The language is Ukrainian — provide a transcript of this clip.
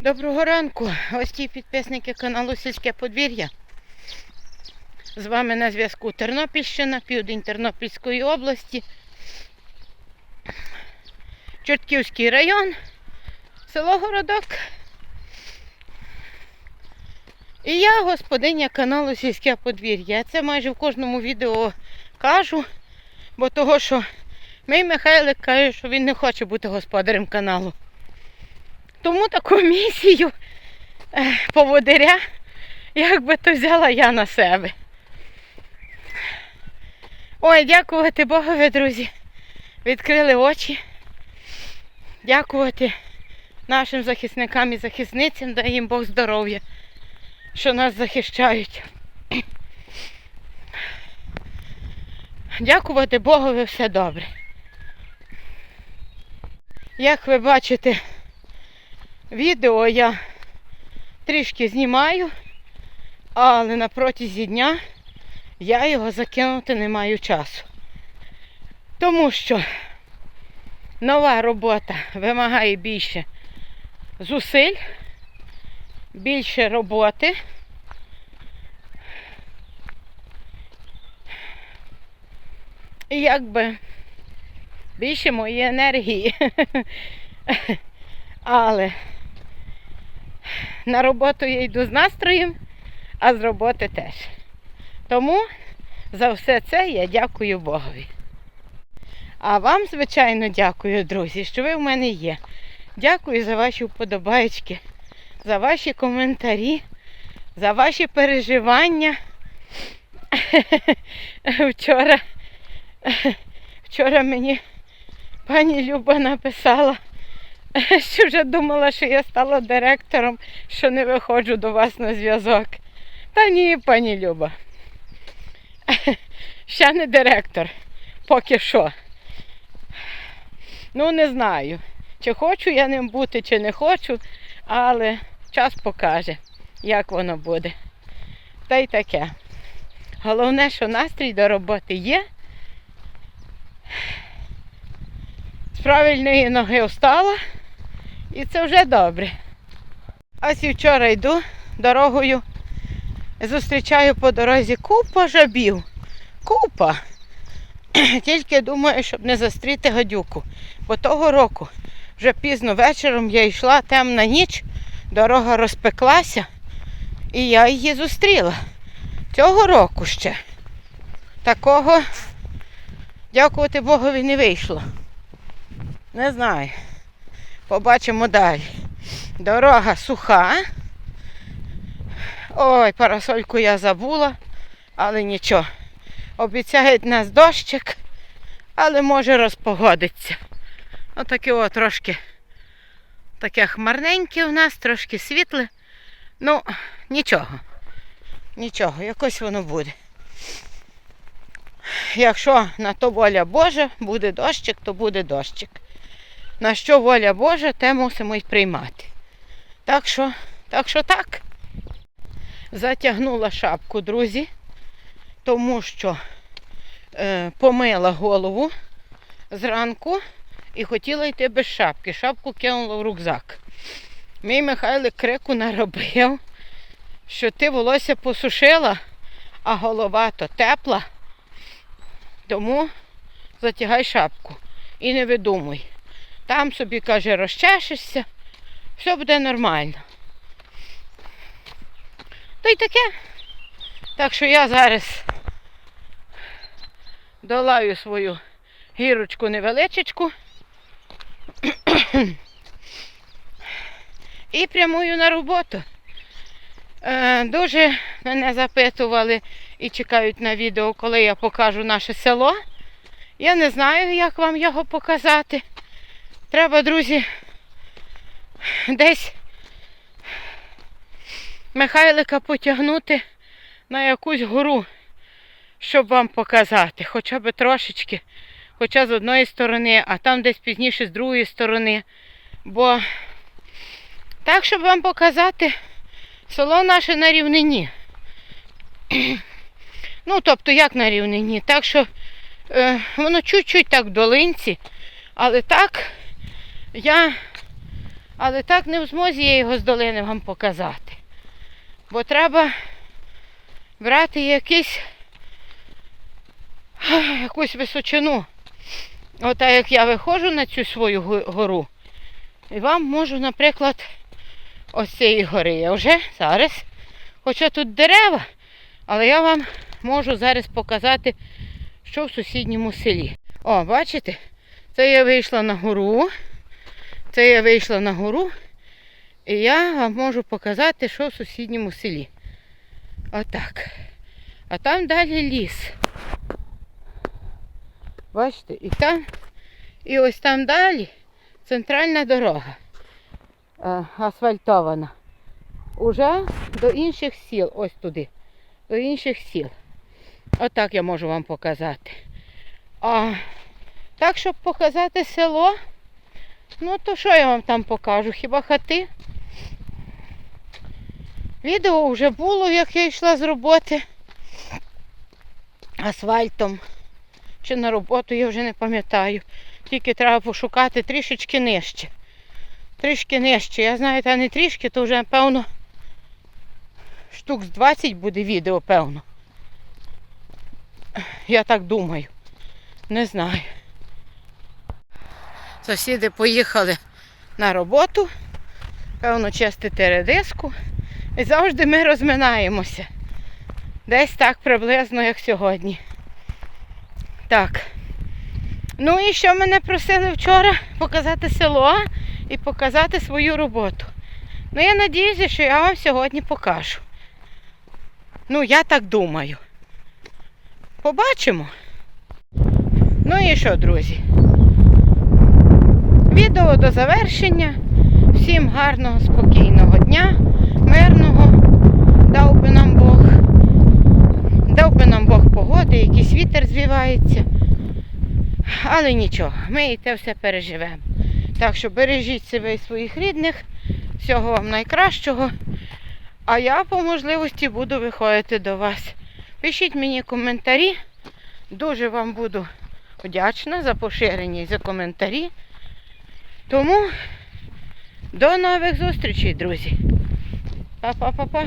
Доброго ранку, гості і підписники каналу Сільське подвір'я. З вами на зв'язку Тернопільщина, південь Тернопільської області, Чортківський район, село Городок. І я господиня каналу Сільське подвір'я. Я це майже в кожному відео кажу, бо того, що мій Михайлик каже, що він не хоче бути господарем каналу. Тому таку місію е, поводиря, як би то взяла я на себе. Ой, дякувати Богові, друзі. Відкрили очі. Дякувати нашим захисникам і захисницям, дай їм Бог здоров'я, що нас захищають. Дякувати Богові все добре. Як ви бачите, Відео я трішки знімаю, але на протязі дня я його закинути не маю часу. Тому що нова робота вимагає більше зусиль, більше роботи. І якби більше моєї енергії. Але на роботу я йду з настроєм, а з роботи теж. Тому за все це я дякую Богові. А вам, звичайно, дякую, друзі, що ви в мене є. Дякую за ваші вподобайки, за ваші коментарі, за ваші переживання. Вчора, вчора мені пані Люба написала, що вже думала, що я стала директором, що не виходжу до вас на зв'язок. Та ні, пані Люба. Ще не директор. Поки що. Ну, не знаю, чи хочу я ним бути, чи не хочу, але час покаже, як воно буде. Та й таке. Головне, що настрій до роботи є. З правильної ноги встала. І це вже добре. Ось і вчора йду дорогою. Зустрічаю по дорозі купа жабів. Купа. Тільки думаю, щоб не застріти гадюку. Бо того року вже пізно вечором я йшла темна ніч, дорога розпеклася, і я її зустріла. Цього року ще. Такого, дякувати Богові, не вийшло. Не знаю. Побачимо далі. Дорога суха. Ой, парасольку я забула, але нічого. Обіцяють нас дощик, але може розпогодиться. Отаке о, трошки таке хмарненьке у нас, трошки світле. Ну, нічого. Нічого, якось воно буде. Якщо на то воля Божа, буде дощик, то буде дощик. На що воля Божа, те мусимо й приймати. Так що, так що так. Затягнула шапку, друзі, тому що е, помила голову зранку і хотіла йти без шапки. Шапку кинула в рюкзак. Мій Михайлик крику наробив, що ти волосся посушила, а голова то тепла. Тому затягай шапку і не видумуй. Там собі, каже, розчешешся, все буде нормально. Та й таке. Так що я зараз долаю свою гірочку невеличечку і прямую на роботу. Е, дуже мене запитували і чекають на відео, коли я покажу наше село. Я не знаю, як вам його показати. Треба, друзі, десь Михайлика потягнути на якусь гору, щоб вам показати. Хоча б трошечки, хоча з одної сторони, а там десь пізніше з другої сторони. Бо так, щоб вам показати, село наше на рівнині. Ну, тобто, як на рівнині? Так що е, воно чуть-чуть так в долинці, але так я Але так не в змозі я його з долини вам показати. Бо треба брати якийсь, якусь височину. Ота як я виходжу на цю свою гору, і вам можу, наприклад, ось цієї гори. Я вже зараз, хоча тут дерева, але я вам можу зараз показати, що в сусідньому селі. О, бачите? Це я вийшла на гору. Це я вийшла на гору. І я вам можу показати, що в сусідньому селі. Отак. А там далі ліс. Бачите, і там, і ось там далі центральна дорога е, асфальтована. Уже до інших сіл, ось туди, до інших сіл. Отак я можу вам показати. А так, щоб показати село, ну то що я вам там покажу? Хіба хати? Відео вже було, як я йшла з роботи асфальтом. Чи на роботу, я вже не пам'ятаю. Тільки треба пошукати трішечки нижче. Трішки нижче. Я знаю, та не трішки, то вже, напевно, штук з 20 буде відео, певно. Я так думаю. Не знаю. Сусіди поїхали на роботу, певно, чистити редиску. І завжди ми розминаємося. Десь так приблизно, як сьогодні. Так. Ну і що мене просили вчора показати село і показати свою роботу. Ну, я надіюся, що я вам сьогодні покажу. Ну, я так думаю. Побачимо. Ну і що, друзі? Відео до завершення. Всім гарного, спокійного дня, мирного. Дав би нам Бог. Дав би нам Бог погоди, якийсь вітер звівається. Але нічого, ми і те все переживемо. Так що бережіть себе і своїх рідних. Всього вам найкращого. А я по можливості буду виходити до вас. Пишіть мені коментарі. Дуже вам буду вдячна за поширення і за коментарі. Тому до нових зустрічей, друзі. Па-па-па-па.